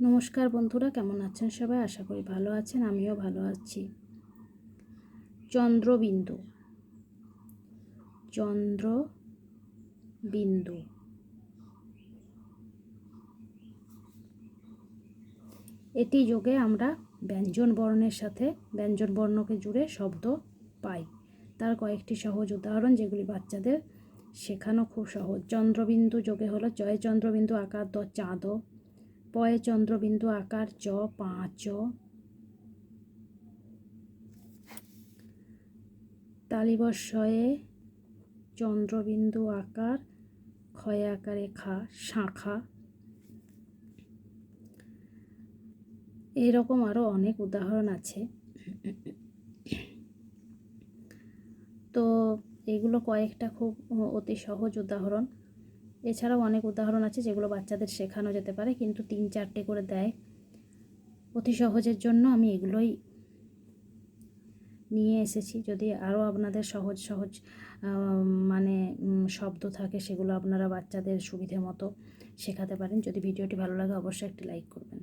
নমস্কার বন্ধুরা, কেমন আছেন সবাই? আশা করি ভালো আছেন, আমিও ভালো আছি। চন্দ্রবিন্দু। চন্দ্রবিন্দু। এটি যোগে আমরা ব্যঞ্জন বর্ণের সাথে, ব্যঞ্জন বর্ণকে জুড়ে শব্দ পাই। তার কয়েকটি সহজ উদাহরণ যেগুলি বাচ্চাদের শেখানো খুব সহজ। চন্দ্রবিন্দু যোগে হলো জয় চন্দ্রবিন্দু, আকার দ, চাঁদ পয়ে চন্দ্রবিন্দু আকার চ, পাঁচ। তালিবস্বয়ে চন্দ্রবিন্দু আকার ক্ষয় আকারে খা, শাঁখা। এরকম আরও অনেক উদাহরণ আছে। তো এগুলো কয়েকটা খুব অতি সহজ উদাহরণ। এছাড়াও অনেক উদাহরণ আছে যেগুলো বাচ্চাদের শেখানো যেতে পারে, কিন্তু তিন চারটে করে দেয়। অতি সহজের জন্য আমি এগুলোই নিয়ে এসেছি। যদি আরও আপনাদের সহজ সহজ মানে শব্দ থাকে, সেগুলো আপনারা বাচ্চাদের সুবিধে মতো শেখাতে পারেন। যদি ভিডিওটি ভালো লাগে, অবশ্যই একটি লাইক করবেন।